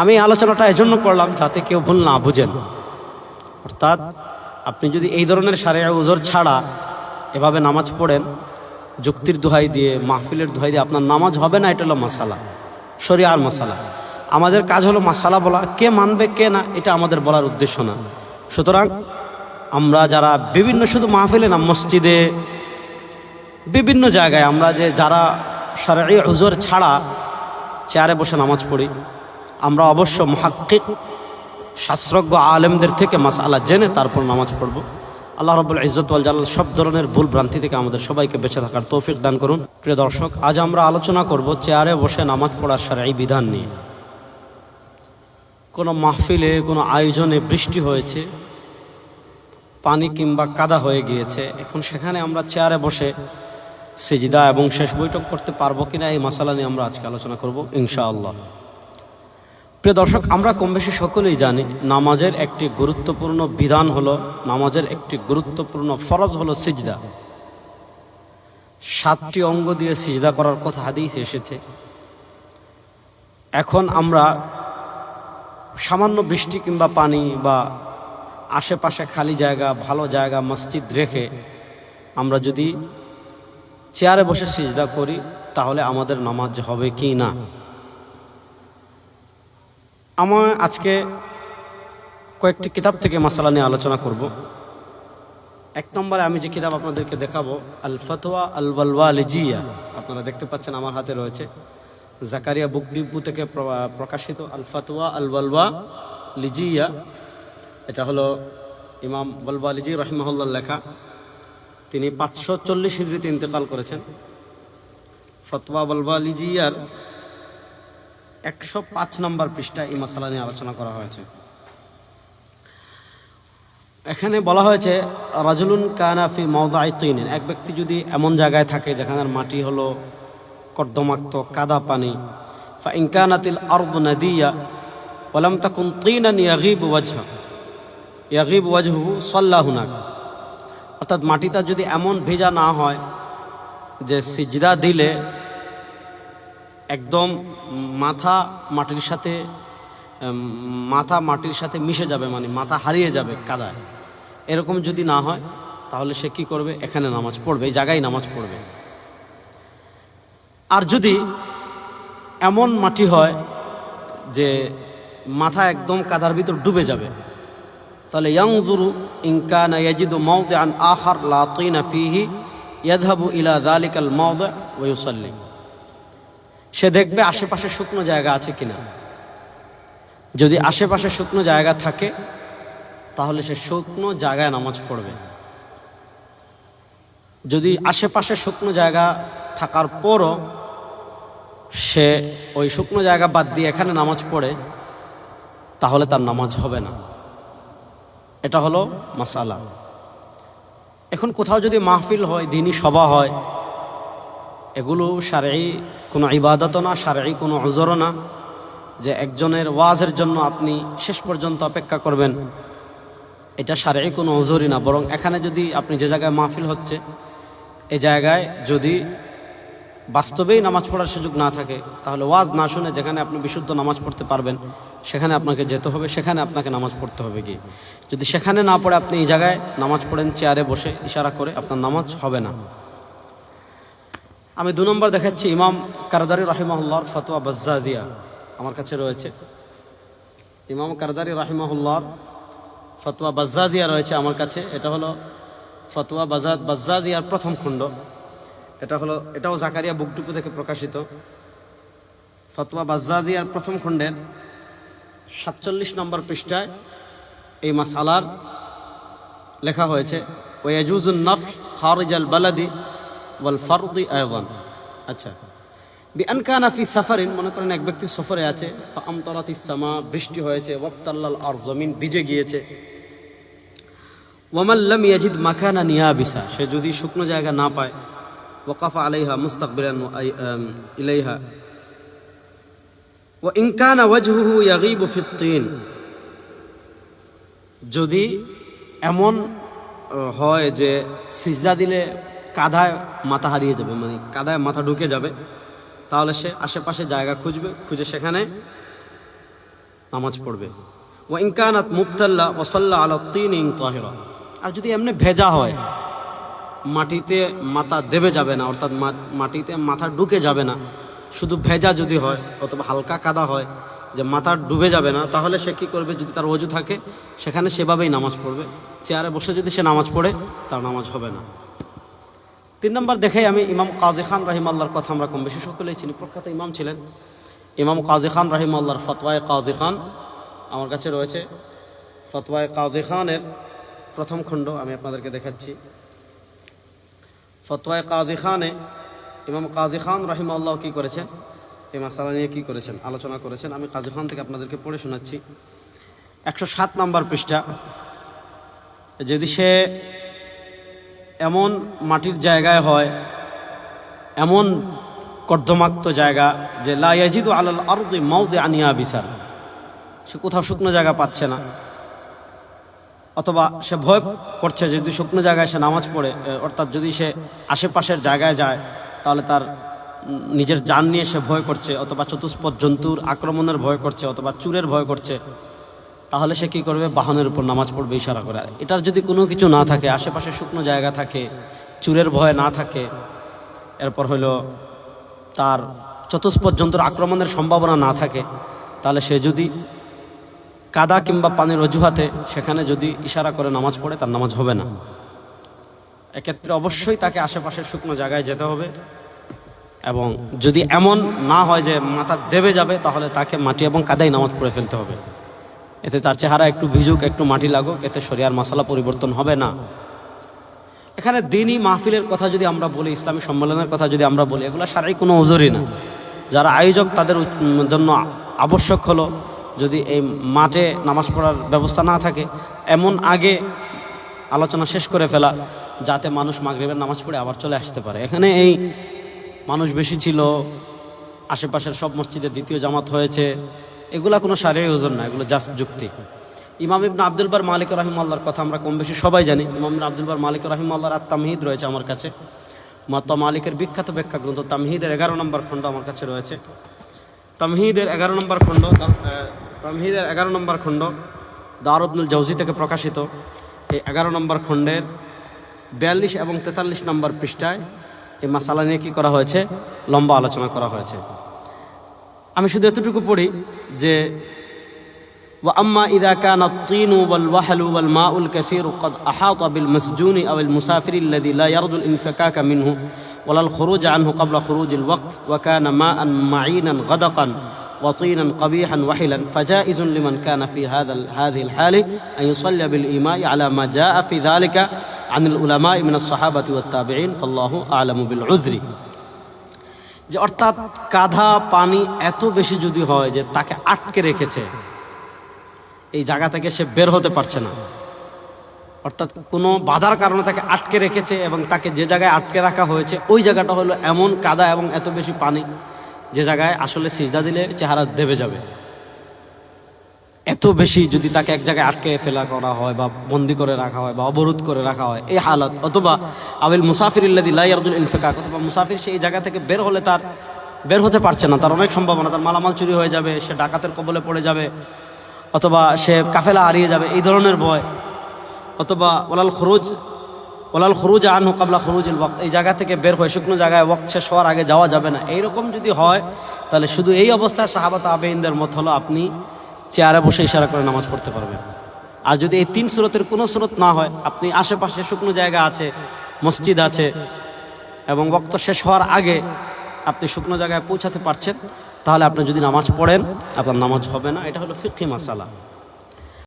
আমি আলোচনাটা এজন্য করলাম যাতে কেউ ভুল না বুঝেন। অর্থাৎ আপনি যদি এই ধরনের সারে উজোর ছাড়া এভাবে নামাজ পড়েন, যুক্তির দোহাই দিয়ে, মাহফিলের দোহাই দিয়ে আপনার নামাজ হবে না, এটা হলো মশালা শরিয়ার মশালা আমাদের কাজ হলো মশালা বলা, কে মানবে, কে না, এটা আমাদের বলার উদ্দেশ্য না। সুতরাং আমরা যারা বিভিন্ন, শুধু মাহফিলে না, মসজিদে, বিভিন্ন জায়গায় আমরা যে যারা সারাই হুজুর ছাড়া চেয়ারে বসে নামাজ পড়ি আমরা অবশ্য মহাক্কিক, শাস্ত্রজ্ঞ আলেমদের থেকে মাস মাসালা জেনে তারপর নামাজ পড়ব। আল্লাহ রবুল ইজতুল জালাল সব ধরনের ভুল ভ্রান্তি থেকে আমাদের সবাইকে বেঁচে থাকার তৌফিক দান করুন। প্রিয় দর্শক, আজ আমরা আলোচনা করব চেয়ারে বসে নামাজ পড়ার সারাই বিধান নিয়ে। কোনো মাহফিলে, কোনো আয়োজনে বৃষ্টি হয়েছে, পানি কিংবা কাদা হয়ে গিয়েছে, এখন সেখানে আমরা চেয়ারে বসে সিজদা এবং শেষ বৈঠক করতে পারব কিনা এই মশালা নিয়ে আমরা আজকে আলোচনা করব, ইনশাআল্লাহ। প্রিয় দর্শক, আমরা কম বেশি সকলেই জানি নামাজের একটি গুরুত্বপূর্ণ বিধান হলো, নামাজের একটি গুরুত্বপূর্ণ ফরজ হলো সিজদা। সাতটি অঙ্গ দিয়ে সিজদা করার কথা হাদিস এসেছে। এখন আমরা সামান্য বৃষ্টি কিংবা পানি বা আশেপাশে খালি জায়গা, ভালো জায়গা, মসজিদ রেখে আমরা যদি চেয়ারে বসে সিজদা করি, তাহলে আমাদের নামাজ হবে কি না? আমার আজকে কয়েকটি কিতাব থেকে মশালা নিয়ে আলোচনা করব। এক নম্বরে আমি যে কিতাব আপনাদেরকে দেখাবো আল ফতোয়া আল ওয়ালওয়া লিজিয়া আপনারা দেখতে পাচ্ছেন আমার হাতে রয়েছে। জাকারিয়া বুক ডিব্বু থেকে প্রকাশিত আল ফতোয়া আল ওয়ালওয়া লিজিয়া এটা হলো ইমাম ওয়ালওয়া লিজি রহিমাহুল্লাহ লেখা। তিনি পাঁচশো চল্লিশ হিজড়িতে ইন্তেকাল করেছেন। ফতোয়া ওয়ালওয়া লিজিয়ার একশো পাঁচ নম্বর পৃষ্ঠায় এই মশালা নিয়ে আলোচনা করা হয়েছে। এখানে বলা হয়েছে, রাজুলুন কানাফি মওদাই তিন এক ব্যক্তি যদি এমন জায়গায় থাকে যেখানের মাটি হলো কর্দমাক্ত, কাদা পানি, ফা ইনকানাতিল আরদ নদিয়া ওলাম তাকুন তিনান ইয়াগিব ওয়াজহ। ইয়াগিব ওয়াজহু সাল্লাহুনাক অর্থাৎ মাটিটা যদি এমন ভেজা না হয় যে সিজদা দিলে একদম মাথা মাটির সাথে মাথা মাটির সাথে মিশে যাবে মানে মাথা হারিয়ে যাবে কাদায়। এরকম যদি না হয়, তাহলে সে কি করবে? এখানে নামাজ পড়বে, এই জায়গায় নামাজ পড়বে। আর যদি এমন মাটি হয় যে মাথা একদম কাদার ভিতর ডুবে যাবে, তাহলে ইয়াংজুরু ইনকান ইয়াজিদু মাউদে আন আহার লা তিনা ফিহি ইয়াদহাবু ইলা যালিকাল মাউদে ওয়া ইউসাল্লি। সে দেখবে আশেপাশে শুকনো জায়গা আছে কিনা। যদি আশেপাশে শুকনো জায়গা থাকে, তাহলে সে শুকনো জায়গায় নামাজ পড়বে। যদি আশেপাশে শুকনো জায়গা থাকার পরও সে ওই শুকনো জায়গা বাদ দিয়ে এখানে নামাজ পড়ে, তাহলে তার নামাজ হবে না। এটা হলো মাসালা। এখন কোথাও যদি মাহফিল হয় দিনই সভা হয়, এগুলো সারেই কোনো ইবাদত না সারেই কোনো অজরও না, যে একজনের ওয়াজের জন্য আপনি শেষ পর্যন্ত অপেক্ষা করবেন, এটা সারেই কোনো অজরই না। বরং এখানে যদি আপনি যে জায়গায় মাহফিল হচ্ছে, এ জায়গায় যদি বাস্তবেই নামাজ পড়ার সুযোগ না থাকে, তাহলে ওয়াজ না শুনে যেখানে আপনি বিশুদ্ধ নামাজ পড়তে পারবেন, সেখানে আপনাকে যেতে হবে, সেখানে আপনাকে নামাজ পড়তে হবে কি যদি সেখানে না পড়ে আপনি এই জায়গায় নামাজ পড়েন, চেয়ারে বসে ইশারা করে আপনার নামাজ হবে না। আমি দু নম্বর দেখাচ্ছি ইমাম কারদারি রাহিমাহুল্লাহর ফতোয়া বাজ্জাজিয়া, আমার কাছে রয়েছে। ইমাম কারদারি রাহিমাহুল্লাহর ফতোয়া বাজ্জাজিয়া রয়েছে আমার কাছে। এটা হলো ফতোয়া বাজাদ বাজ্জাজিয়ার প্রথম খণ্ড। এটা হলো, এটাও জাকারিয়া বুকটুকু থেকে প্রকাশিত। ফতোয়া বাজ্জাজিয়ার প্রথম খণ্ডের সাতচল্লিশ নম্বর পৃষ্ঠায় এই মাসালার লেখা হয়েছে ওয়াজুজুন নফ খারিজ আল বালাদি ওয়াল ফারদি আয়ভান আচ্ছা। বিআন কানা ফি সাফারিন, মনে করেন এক ব্যক্তি সফরে আছে আমতরাত ইসামা বৃষ্টি হয়েছে, ওয়াক্তাল্লাল আর জমিন ভিজে গিয়েছে। ওয়ামাল্লাম ইয়াজিদ মাখানা নিয়াবিসা, সে যদি শুকনো জায়গা না পায়, ওয়াকাফা আলাইহা মুস্তাকবিলান ইলাইহা। ও ইনকানা ওয়াজহুহু ইয়াগিবু ফিত্তিন। যদি এমন হয় যে সিজদা দিলে কাদায় মাথা হারিয়ে যাবে মানে কাদায় মাথা ঢুকে যাবে। তাহলে সে আশেপাশে জায়গা খুঁজবে, খুঁজে সেখানে নামাজ পড়বে। ও ইনকানাত মুফতাল্লা ওসল্লা আলা তিন ইং তাহেরা। আর যদি এমনি ভেজা হয়, মাটিতে মাথা দেবে যাবে না, অর্থাৎ মাটিতে মাথা ঢুকে যাবে না, শুধু ভেজা যদি হয় অথবা হালকা কাদা হয়, যে মাথা ডুবে যাবে না, তাহলে সে কী করবে? যদি তার অজু থাকে, সেখানে সেভাবেই নামাজ পড়বে। চেয়ারে বসে যদি সে নামাজ পড়ে, তার নামাজ হবে না। তিন নম্বর দেখে আমি ইমাম কাজী খান রাহিম আল্লাহর কথা আমরা কম বেশি সকলেই চিনি। প্রখ্যাত ইমাম ছিলেন। ইমাম কাজী খান রাহিম আল্লাহর ফতওয়ায় কাজী খান আমার কাছে রয়েছে। ফতওয়ায় কাজী খানের প্রথম খণ্ড আমি আপনাদেরকে দেখাচ্ছি। ফতোয়ায় কাজী খানে ইমাম কাজী খান রহিম আল্লাহ কী করেছেন? এই মাসালা নিয়ে কী করেছেন? আলোচনা করেছেন। আমি কাজী খান থেকে আপনাদেরকে পড়ে শোনাচ্ছি। একশো সাত নম্বর পৃষ্ঠা। যদি সে এমন মাটির জায়গায় হয়, এমন কর্দমাক্ত জায়গা যে লাইয়াজিদু আলাল আরদি মাউদে আনিয়া বিচার সে কোথাও শুকনো জায়গা পাচ্ছে না। অথবা সে ভয় করছে যদি শুকনো জায়গায় সে নামাজ পড়ে অর্থাৎ যদি সে আশেপাশের জায়গায় যায়, তাহলে তার নিজের যান নিয়ে সে ভয় করছে, অথবা চতুষ্পদ জন্তুর আক্রমণের ভয় করছে, অথবা চুরের ভয় করছে। তাহলে সে কি করবে? বাহনের উপর নামাজ পড়বে, ইশারা করে। এটার যদি কোনো কিছু না থাকে, আশেপাশে শুকনো জায়গা থাকে, চুরের ভয় না থাকে, এরপর হলো তার চতুষ্পদ জন্তুর আক্রমণের সম্ভাবনা না থাকে, তাহলে সে যদি কাদা কিংবা পানির অজুহাতে সেখানে যদি ইশারা করে নামাজ পড়ে, তার নামাজ হবে না। এক্ষেত্রে অবশ্যই তাকে আশেপাশের শুকনো জায়গায় যেতে হবে এবং যদি এমন না হয় যে মাথা দেবে যাবে, তাহলে তাকে মাটি এবং কাদাই নামাজ পড়ে ফেলতে হবে। এতে তার চেহারা একটু ভিজুক, একটু মাটি লাগুক, এতে শরিয়ার মশালা পরিবর্তন হবে না। এখানে দিনই মাহফিলের কথা যদি আমরা বলি, ইসলামী সম্মেলনের কথা যদি আমরা বলি, এগুলো সারাই কোনো ওজরই না। যারা আয়োজক তাদের জন্য আবশ্যক হলো, যদি এই মাঠে নামাজ পড়ার ব্যবস্থা না থাকে, এমন আগে আলোচনা শেষ করে ফেলা, যাতে মানুষ মাগরিবের নামাজ পড়ে আবার চলে আসতে পারে। এখানে এই মানুষ বেশি ছিল, আশেপাশের সব মসজিদে দ্বিতীয় জামাত হয়েছে এগুলা কোনো শারীরিক ওজন না, এগুলো জাস্ট যুক্তি। ইমাম ইবনা আব্দুল বার মালিক রাহিমাল্লাহর কথা আমরা কম বেশি সবাই জানি। ইমাম ইবনা আব্দুল বার মালিক রাহিমাল্লাহর আর তামহিদ রয়েছে আমার কাছে। মত মালিকের বিখ্যাত ব্যাখ্যা গ্রন্থ তামহিদের এগারো নম্বর খণ্ড আমার কাছে রয়েছে। তামহিদের এগারো নম্বর খণ্ড তামহিদের এগারো নম্বর খণ্ড দারুবনুল জৌজি থেকে প্রকাশিত। এই এগারো নম্বর খণ্ডের বিয়াল্লিশ এবং তেতাল্লিশ নম্বর পৃষ্ঠায় এই মাসালা নিয়ে কী করা হয়েছে? লম্বা আলোচনা করা হয়েছে। আমি শুধু এতটুকু পড়ি যে وأما إذا كان الطين والوحل والماء الكثير قد أحاط بالمسجون أو المسافر الذي لا يرجو الانفكاك منه ولا الخروج عنه قبل خروج الوقت وكان ماء معينا غدقا وطينا قبيحا وحلا فجائز لمن كان في هذا هذه الحال أن يصلي بالإيماء على ما جاء في ذلك عن العلماء من الصحابة والتابعين فالله أعلم بالعذر যে অর্থাৎ কাদা পানি এত বেশি যদি হয় যে তাকে আটকে রেখেছে, এই জায়গা থেকে সে বের হতে পারছে না। অর্থাৎ কোনো বাধার কারণে তাকে আটকে রেখেছে এবং তাকে যে জায়গায় আটকে রাখা হয়েছে, ওই জায়গাটা হলো এমন কাদা এবং এত বেশি পানি, যে জায়গায় আসলে সিজদা দিলে চেহারা দেবে যাবে। এত বেশি যদি তাকে এক জায়গায় আটকে ফেলা করা হয় বা বন্দি করে রাখা হয় বা অবরোধ করে রাখা হয়, এই হালত, অথবা আবিল মুসাফির ইল্লাদি লাইয়ারদুল ইনফেকাক, অথবা মুসাফির সেই জায়গা থেকে বের হলে তার, বের হতে পারছে না, তার অনেক সম্ভাবনা, তার মালামাল চুরি হয়ে যাবে, সে ডাকাতের কবলে পড়ে যাবে, অথবা সে কাফেলা হারিয়ে যাবে, এই ধরনের ভয়। অথবা ওলাল খরুজ ওলাল খরুজ আনহু কাবলা খরুজুল ওয়াক্ত, এই জায়গা থেকে বের হয়ে শুকনো জায়গায় ওয়াক্ত শেষ হওয়ার আগে যাওয়া যাবে না। এইরকম যদি হয়, তাহলে শুধু এই অবস্থায় সাহাবাত আবেইনদের মত হলো আপনি চেয়ারে বসে ইশারা করে নামাজ পড়তে পারবেন আর যদি এই তিন স্রোতের কোনো স্রোত না হয়, আপনি আশেপাশে শুকনো জায়গা আছে, মসজিদ আছে, এবং বক্ত শেষ হওয়ার আগে আপনি শুকনো জায়গায় পৌঁছাতে পারছেন, তাহলে আপনি যদি নামাজ পড়েন, আপনার নামাজ হবে না। এটা হলো ফিকি মাসালা।